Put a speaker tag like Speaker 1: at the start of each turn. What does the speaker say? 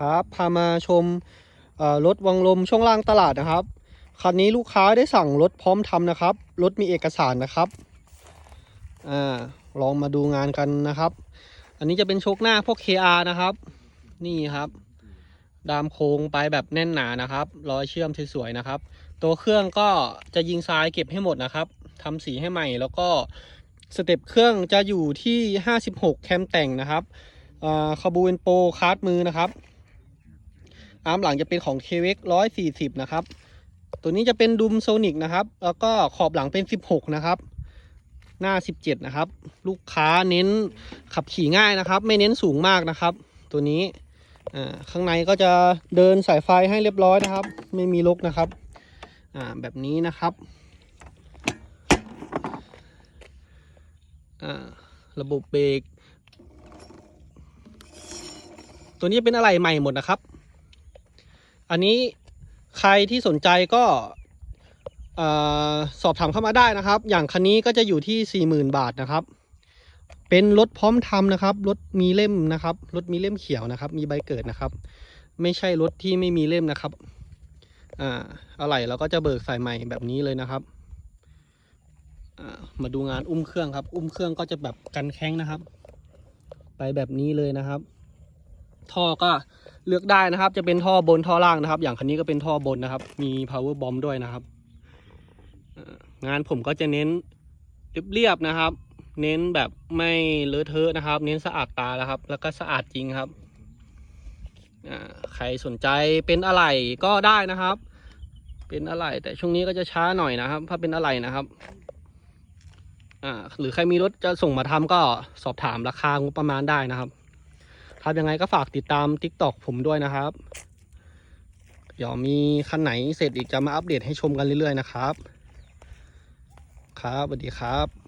Speaker 1: ครับพามาชมรถวังลมช่วงล่างตลาดนะครับคันนี้ลูกค้าได้สั่งรถพร้อมทำนะครับรถมีเอกสารนะครับอ่าลองมาดูงานกันนะครับ อันนี้จะเป็นโชคหน้าพวก KR นะครับ นี่ครับดามโค้งไปแบบแน่นหนานะครับรอยเชื่อมสวยๆนะครับ ตัวเครื่องก็จะยิงทรายเก็บให้หมดนะครับทำสีให้ใหม่แล้วก็สเต็ปเครื่องจะอยู่ที่ 56 แคมแต่งนะครับอ่าคาบูเอนโปคาร์ดมือนะครับ อาร์มหลังจะเป็นของ KX 140นะครับ ตัวนี้จะเป็นดุมโซนิกนะครับ แล้วก็ขอบหลังเป็น16นะครับ หน้า17นะครับ ลูกค้าเน้นขับขี่ง่ายนะครับ ไม่เน้นสูงมากนะครับ ตัวนี้อ่าข้างในก็จะเดินสายไฟให้เรียบร้อยนะครับ ไม่มีลกนะครับอ่าแบบนี้นะครับอ่าระบบเบรกตัวนี้เป็นอะไรใหม่หมดนะครับ อันนี้ใครที่สนใจก็อสอบถามเข้ามาได้นะครับ อย่างคันนี้ก็จะอยู่ที่ 40,000 บาทนะครับ เป็นรถพร้อมทำนะครับ รถมีเล่มนะครับ รถมีเล่มเขียวนะครับ มีใบเกิดนะครับ ไม่ใช่รถที่ไม่มีเล่มนะครับ อ่า อะไรเราก็จะเบิกสายใหม่แบบนี้เลยนะครับ มาดูงานอุ้มเครื่องครับ อุ้มเครื่องก็จะแบบกันแข้งนะครับ ไปแบบนี้เลยนะครับ ท่อก็ เลือกได้นะครับ จะเป็นท่อบนท่อล่างนะครับ อย่างคันนี้ก็เป็นท่อบนนะครับ มี power bomb ด้วยนะครับงานผมก็จะเน้นเรียบๆนะครับ เน้นแบบไม่เลอะเทอะนะครับ เน้นสะอาดตาแล้วครับ แล้วก็สะอาดจริงครับใครสนใจเป็นอะไรก็ได้นะครับ เป็นอะไรแต่ช่วงนี้ก็จะช้าหน่อยนะครับ ถ้าเป็นอะไรนะครับหรือใครมีรถจะส่งมาทำก็สอบถามราคางบประมาณได้นะครับ ครับยังไงก็ฝากติดตาม t ิ k t o k ผมด้วยนะครับ เดี๋ยวมีคันไหนเสร็จอีกจะมาอัปเดตให้ชมกันเรื่อยๆนะครับ ครับสวัสดีครับ